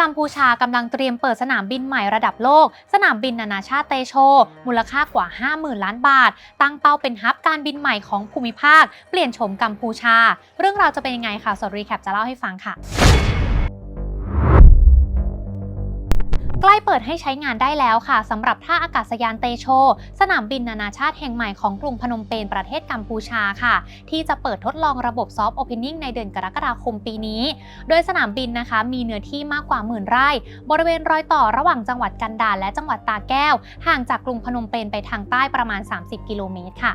กัมพูชากำลังเตรียมเปิดสนามบินใหม่ระดับโลก สนามบินนานาชาติเตโช มูลค่ากว่า 50,000 ล้านบาท ตั้งเป้าเป็นฮับการบินใหม่ของภูมิภาค เปลี่ยนโฉมกัมพูชา เรื่องราวจะเป็นยังไงค่ะสตรีแคปจะเล่าให้ฟังค่ะ ใกล้เปิดให้ใช้งานได้แล้วค่ะสำหรับท่าอากาศยานเตโช สนามบินนานาชาติแห่งใหม่ของกรุงพนมเปญประเทศกัมพูชาค่ะ ที่จะเปิดทดลองระบบซอฟต์โอเพนนิ่งในเดือนกรกฎาคมปีนี้ โดยสนามบินนะคะมีเนื้อที่มากกว่าหมื่นไร่ บริเวณรอยต่อระหว่างจังหวัดกันดารและจังหวัดตาแก้ว ห่างจากกรุงพนมเปญไปทางใต้ประมาณ 30 กิโลเมตรค่ะ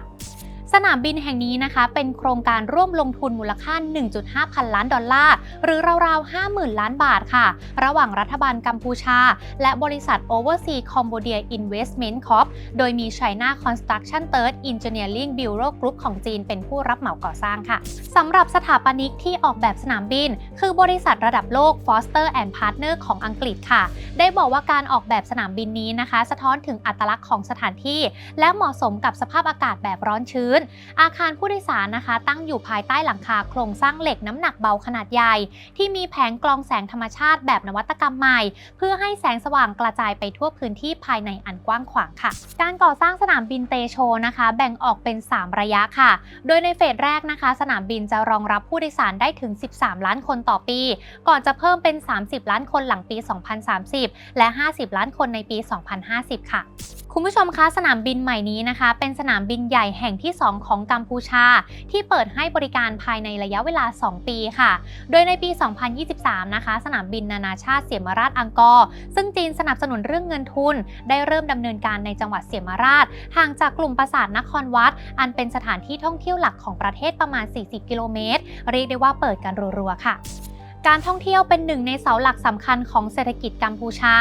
สนามบินแห่งนี้นะคะ เป็นโครงการร่วมลงทุนมูลค่า 1.5 พันล้านดอลลาร์ หรือราวๆ 50,000 ล้านบาทค่ะ ระหว่างรัฐบาลกัมพูชา และบริษัท Overseas Cambodia Investment Corp โดยมี China Construction Third Engineering Bureau Group ของจีนเป็นผู้รับเหมาก่อสร้างค่ะสำหรับสถาปนิกที่ออกแบบสนามบิน คือบริษัทระดับโลก Foster and Partner ของอังกฤษค่ะ ได้บอกว่าการออกแบบสนามบินนี้นะคะ สะท้อนถึงอัตลักษณ์ของสถานที่ และเหมาะสมกับสภาพอากาศแบบร้อนชื้นอาคารผู้โดยสารนะคะ ตั้งอยู่ภายใต้หลังคาโครงสร้างเหล็กน้ำหนักเบาขนาดใหญ่ ที่มีแผงกรองแสงธรรมชาติแบบนวัตกรรมใหม่ เพื่อให้แสงสว่างกระจายไปทั่วพื้นที่ภายในอันกว้างขวางค่ะ การก่อสร้างสนามบินเตโชนะคะ แบ่งออกเป็น 3 ระยะค่ะ โดยในเฟสแรกนะคะ สนามบินจะรองรับผู้โดยสารได้ถึง 13 ล้านคนต่อปี ก่อนจะเพิ่มเป็น 30 ล้านคนหลังปี 2030 และ 50 ล้านคนในปี 2050 ค่ะ คุณผู้ชมคะสนามบินใหม่นี้นะคะ เป็นสนามบินใหญ่แห่งที่ 2ของกัมพูชา ที่เปิดให้บริการภายในระยะเวลา 2 ปีค่ะ โดยในปี 2023 นะคะ สนามบินนานาชาติเสียมราชอังกอร์ซึ่งจีนสนับสนุนเรื่องเงินทุน ได้เริ่มดำเนินการในจังหวัดเสียมราช ห่างจากกลุ่มปราสาทนครวัด อันเป็นสถานที่ท่องเที่ยวหลักของประเทศประมาณ 40 กิโลเมตร เรียกได้ว่าเปิดกันรัวๆค่ะ การท่องเที่ยวเป็นหนึ่งในเสาหลักสำคัญของเศรษฐกิจกัมพูชา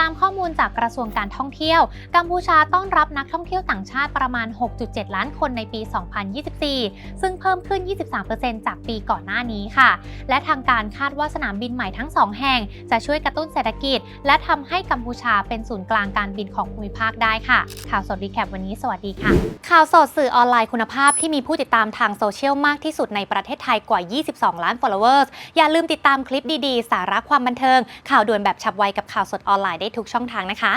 ตามข้อมูลจากกระทรวงการท่องเที่ยว กัมพูชาต้อนรับนักท่องเที่ยวต่างชาติประมาณ 6.7 ล้านคนในปี 2024 ซึ่งเพิ่มขึ้น 23%จากปีก่อนหน้านี้ค่ะ และทางการคาดว่าสนามบินใหม่ทั้งสองแห่ง จะช่วยกระตุ้นเศรษฐกิจ และทำให้กัมพูชาเป็นศูนย์กลางการบินของภูมิภาคได้ค่ะ ข่าวสดรีแคปวันนี้สวัสดีค่ะ ข่าวสดสื่อออนไลน์คุณภาพที่มีผู้ติดตามทางโซเชียลมากที่สุดในประเทศไทยกว่า 22 ล้าน followers อย่าลืมติดตามคลิปดีๆ สาระความบันเทิง ข่าวด่วนแบบฉับไวกับข่าวสดออนไลน์ได้ทุกช่องทางนะคะ